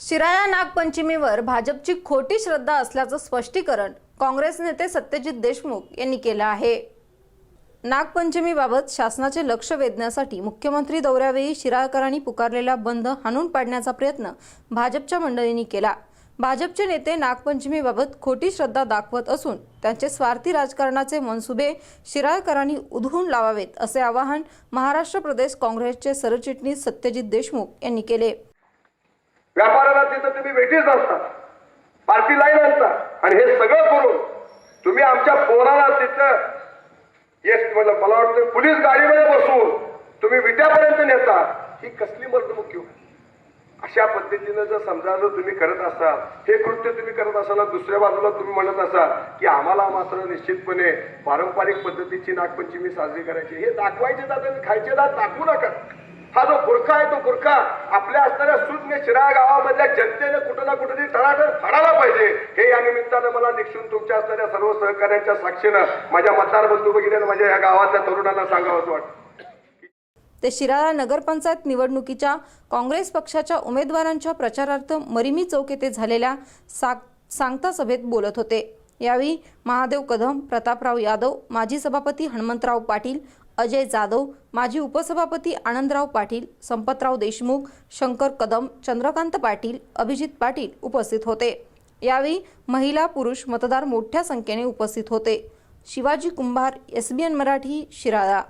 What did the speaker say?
शिराया नागपंचमीवर भाजपची खोटी श्रद्धा असल्याचं स्पष्टीकरण काँग्रेस नेते सत्यजित देशमुख यांनी केलं आहे. नागपंचमीबाबत शासनाचे लक्ष वेधण्यासाठी मुख्यमंत्री दौऱ्यावेळी शिराळकरांनी पुकारलेला बंद हाणून पाडण्याचा प्रयत्न भाजपच्या मंडळींनी केला. भाजपचे नेते नागपंचमीबाबत खोटी श्रद्धा दाखवत असून त्यांचे स्वार्थी राजकारणाचे मनसुबे शिराळकरांनी उधळून लावावेत असे आवाहन महाराष्ट्र प्रदेश काँग्रेसचे सरचिटणीस सत्यजित देशमुख यांनी केले. व्यापाराला तिथं तुम्ही भेटीच असता पार्टी लाईन असता आणि हे सगळं करून तुम्ही आमच्या पोराला तिथं येस म्हणजे मला वाटतं पोलीस गाडीमध्ये बसून तुम्ही विट्यापर्यंत नेता. ही कसली मर्दमुखी घेऊ अशा पद्धतीनं जर समजा जर तुम्ही करत असाल हे कृत्य तुम्ही करत असाल दुसऱ्या बाजूला तुम्ही म्हणत असाल की आम्हाला मात्र निश्चितपणे पारंपरिक पद्धतीची नागपंचमी साजरी करायची हे दाखवायचे दात आणि खायचे दात दाखवू नका. बुरखा आपल्या असणाऱ्या सुज्ञ शिराळा गावामधल्या जनतेनं कुठं ना कुठेतरी धडाधड फाडायला पाहिजे. हे या निमित्तानं मला निक्षून तुमच्या असणाऱ्या सर्व सहकार्यांच्या साक्षीनं माझ्या मतदार बंधू भगिनी माझ्या या गावातल्या तरुणांना सांगावं असं वाटतं. ते शिराळा नगरपंचायत निवडणुकीच्या काँग्रेस पक्षाच्या उमेदवारांच्या प्रचारार्थ मरिमी चौक येथे झालेल्या साक सांगता सभेत बोलत होते. यावेळी महादेव कदम प्रतापराव यादव माजी सभापती हनुमंतराव पाटील अजय जाधव माजी उपसभापती आनंदराव पाटील संपतराव देशमुख शंकर कदम चंद्रकांत पाटील अभिजित पाटील उपस्थित होते. यावेळी महिला पुरुष मतदार मोठ्या संख्येने उपस्थित होते. Shivaji Kumbhar S B N Marathi Shirala.